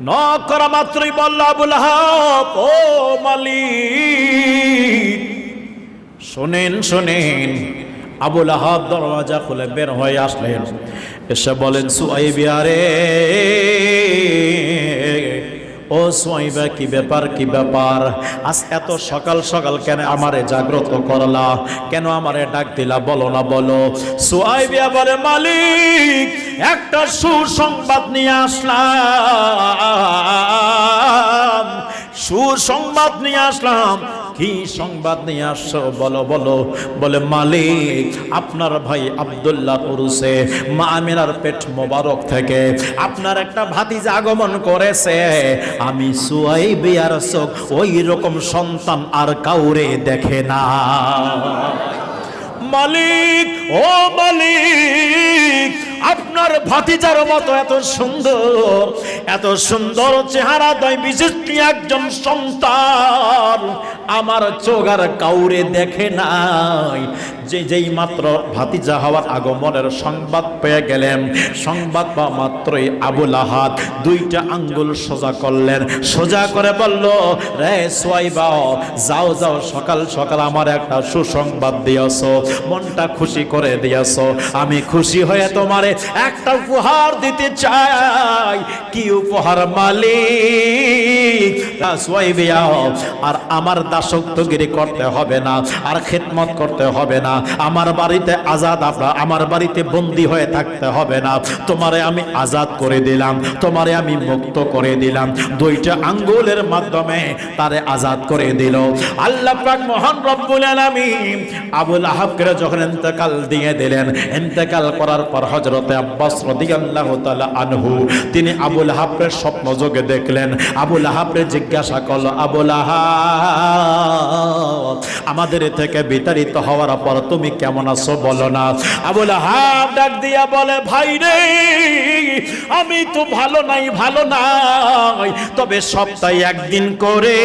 Knock করা মাত্রই বলল, আবুল আহাব ও মালিক। শোনেন শোনেন, আবুল আহাব দরওয়াজা খুলে বের হয়ে আসলেন। এসে বলেন সুয়াইবিয়া রে ও সোয়াইবা কি ব্যাপার কি ব্যাপার? আজ এত সকাল সকাল কেন আমারে জাগ্রত করলা? কেন আমারে ডাক দিলা? বলো না, বলো। সোয়াইবিয়া বলে, মালিক একটা সুসংবাদ নিয়ে আসলাম। সুসংবাদ নিয়ে আসলাম। কি সংবাদ নিয়ে আসছো? বলো বলো। বলে, মালিক, আপনার ভাই আব্দুল্লাহ পুরুষে মা আমিনার পেট মোবারক থেকে আপনার একটা ভাতিজা আগমন করেছে। আমি সুয়াই বিয়ার চোখ ওই রকম সন্তান আর কাউরে দেখে না। মালিক, ও মালিক আপনার ভাতিজার মতো এত সুন্দর এত সুন্দর চেহারা দয় বিশিষ্ট একজন সন্তান আমার চোখ আর কাউরে দেখে নাই। যে যেই মাত্র ভাতিজা হওয়ার আগমনের সংবাদ পেয়ে গেলেন, সংবাদ পাওয়া মাত্রই আবুল আহাদ দুইটা আঙ্গুল সোজা করলেন। সোজা করে বলল, রে সোয়াইবা, যাও যাও, সকাল সকাল আমার একটা সুসংবাদ দিয়েছ, মনটা খুশি করে দিয়েছ। আমি খুশি হয়ে তোমারে একটা উপহার দিতে চাই। কি উপহার, মালিক? আর আমার দাসত্বগিরি করতে হবে না, আর খেদমত করতে হবে না। আমার বাড়িতে আজাদ আপনার আমার বাড়িতে বন্দি হয়ে থাকতে হবে না। তোমারে আমি আজাদ করে দিলাম, তোমারে আমি মুক্ত করে দিলাম। দুইটা আঙ্গুলের মাধ্যমে তারে আজাদ করে দিল। আল্লাহ পাক মহান রব্বুল আলামিন আবুল আহাবকে যখন ইন্তেকাল দিয়ে দিলেন, ইন্তেকাল করার পর হযরতে আব্বাস রাদিয়াল্লাহু তাআলা আনহু, তিনি আবুল আহাবের স্বপ্ন যোগে দেখলেন। আবুল আহাবরে জিজ্ঞাসা করল আবুল আহাব? আমাদের থেকে বিতাড়িত হওয়ার পর তুমি কেমন আছো বলো না। আবুল আহাব ডাক দিয়া বলে, ভাই রে, আমি তো ভালো নাই ভালো নাই। তবে সপ্তাহে একদিন করে,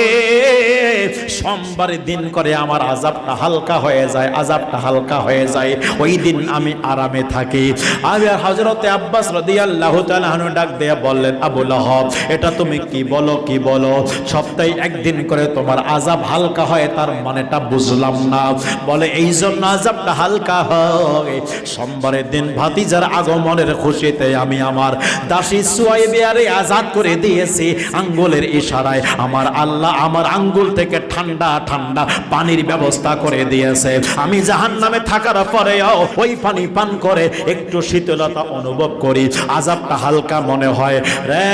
সোমবারের দিন করে আমার আজাবটা হালকা হয়ে যায় আজাবটা হালকা হয়ে যায়। ওই দিন আমি আরামে থাকি। আমি হজরতে আব্বাস রাদিয়াল্লাহু আনহু ডাক দিয়ে বললেন আবুল আহাব এটা তুমি কি বলো কি বলো? সপ্তাহে একদিন করে তোমার আজাব হালকা হয়, তার মানেটা বুঝলাম না। বলে এই জন্য আজাবটা হালকা হয়। সোমবারের দিন ভাতিজার আগমনের খুশিতে আমি আমার দাসী সুয়াইবিয়ারে আজাদ করে দিয়েছি আঙ্গুলের ইশারায়। আমার আল্লাহ আমার আঙ্গুল থেকে ঠান্ডা ঠান্ডা পানির ব্যবস্থা করে দিয়েছে। আমি জাহান নামে থাকার পরেও ওই পানি পান করে একটু শীতলতা অনুভব করি। আজাবটা হালকা মনে হয়। রে